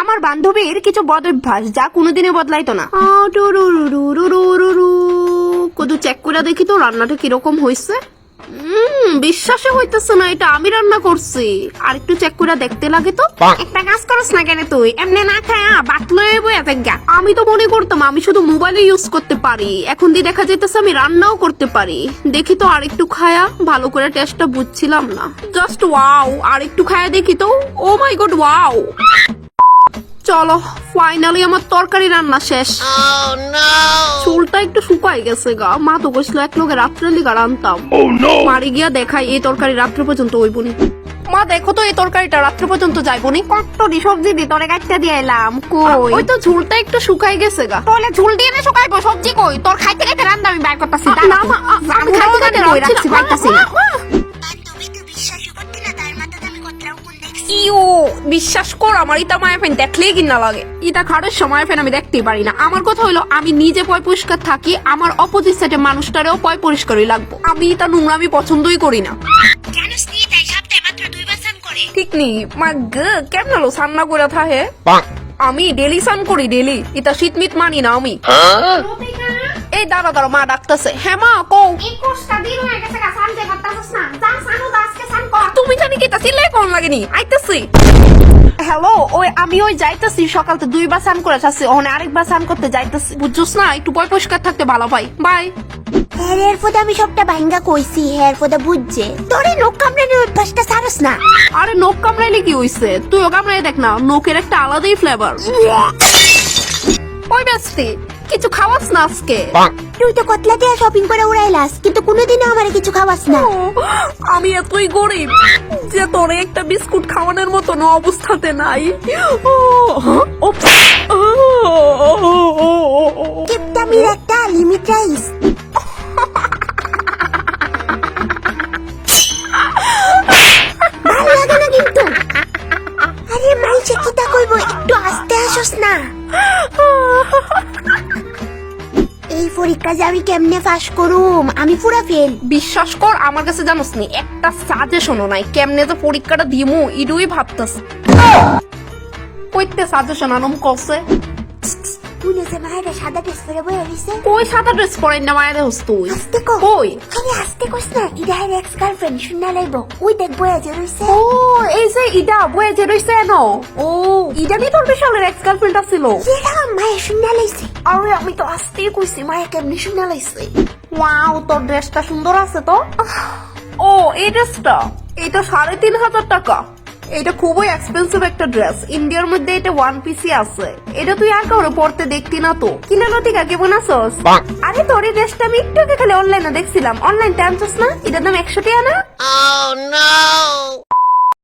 আমার বান্ধবীর কিছু বদ অভ্যাস যা কোনোদিনও বদলাইতো না। কদু চেক করে দেখি তো রান্নাটা কীরকম হয়েছে উম, বিশ্বাসে হইতেছে না এটা আমি রান্না করছি। আর একটু চেক করে দেখতে লাগে তো। একটা কাজ করস না কেন তুই? এমনি না খায়া বাতলো বইয়া থাকা আমি তো মনে করতাম আমি শুধু মোবাইলে ইউজ করতে পারি। এখন দিয়ে দেখা যাইতেছে আমি রান্নাও করতে পারি। দেখি তো আর একটু খায়া ভালো করে টেস্টটা বুঝছিলাম না। জাস্ট ওয়াও আর একটু খায়া দেখি তো ও মাই গড ওয়াও চলো ফাইনালি আমার তরকারি রান্না শেষ। চুলটা একটু শুকাই গেছে গা। মা তো কইছিল এক লোকে রাত্রে লিগা রান্তাম বাড়ি গিয়া দেখাই এই তরকারি রাত্রে পর্যন্ত হইবনি মা দেখো তো এই তরকারিটা রাত্রে পর্যন্ত যাইবনি কট্টরি সবজি দি তোরে কাটতে দিয়ে এলাম কই? ওই তো ঝুলটা একটু শুকাই গেছে গা। তাহলে ঝুল দিয়ে না শুকাইবো? সবজি কই? তোর খাইতে খাইতে রান্না আমি বাইর করতেছি না মা আমি খাইতে খাইতে রাখছি বাইরতাছি বিশ্বাস কর আমার ইতা মায়া ফেন দেখলেই কিনা লাগে। ইটা খাড়ের সময় ফেন আমি দেখতেই পারি না। আমার কথা হলো আমি নিজে পয় পরিষ্কার থাকি আমার অপোজিট সাইডে মানুষটারেও পয় পরিষ্কারই লাগবো। আমি এটা নোংরামি পছন্দই করি না। জানোস নি তাই সপ্তাহে মাত্র দুইবার স্নান করে। ঠিক নেই মা গ কেমন হলো সান্না করে থাকে আমি ডেলি সান করি ডেলি। এটা শীত মিট মানি না আমি। এই দাঁড়া দাঁড়া মা ডাকতেছে। হ্যাঁ মা কও। তুমি জানি কি তা চিল্লাই কোন লাগেনি? আইতেছি। হ্যালো ওই আমি ওই যাইতেছি সকালতে দুইবার স্নান করে আসছি ওখানে আরেক আরেকবার স্নান করতে যাইতেছি। বুঝছস না একটু পয় পরিষ্কার থাকতে ভালো পাই বাই। হ্যাঁ এর ফোদা আমি সবটা ভাঙ্গা কইছি হ্যাঁ ফোদা বুঝছে। তোরে নোক কামড়ানোর অভ্যাসটা সারস না। আরে নোক কামড়াইলে কি হইছে? তুইও কামড়াই দেখ না নোকের একটা আলাদাই ফ্লেভার ওই বেস্টি কিছু খাওয়াস না আজকে? তুই তো কতলা দিয়ে শপিং করে উড়াইলাস কিন্তু কোনোদিনও আমার কিছু খাওয়াস না। আমি এতই গরিব। যে তোর একটা বিস্কুট খাওয়ানোর মতন অবস্থাতে নাই। ও, পরীক্ষা যে আমি কেমনে পাস করুম? আমি পুরা ফেল বিশ্বাস কর, আমার কাছে জানোস নি, একটা সাজেশনও নাই, কেমনে তো পরীক্ষাটা দিমু ইডুই ভাবতাস কইতে সাজেশন আনম কসে তুই যে মায়েরা সাদা ড্রেস পরে বয়ে রইছে কই সাদা ড্রেস পরাই না মায়ের হোস তুই? আস্তে কো। কই? আরে আস্তে কইস না ইডা হের এক্স গার্লফ্রেন্ড শুননা লাইব। ওই দেখ বয়ে যে রইছে। ও এই যে ইডা বয়ে যে রইছে এন। ও ইডা নি তোর বিশালের এক্স গার্লফ্রেন্ড ছিল যেটা মায়ে শুননা লাইছে। আরে আমি তো আসতেই কইছি মায়ে কেমনি শুনে লাইছে? ওয়াও তোর ড্রেসটা সুন্দর আছে তো। ও এই ড্রেসটা এটা সাড়ে তিন হাজার টাকা। এটা খুবই এক্সপেন্সিভ একটা ড্রেস ইন্ডিয়ার মধ্যে এটা ওয়ান পিসি আছে। এটা তুই আর কাউরে পড়তে দেখতি না তো। কিনা লতিকা কেমন আছোস আরে তোর এই ড্রেসটা আমি একটু আগে খালি অনলাইনে দেখছিলাম। অনলাইন টাইমছস না? এটার দাম একশো টাকা না?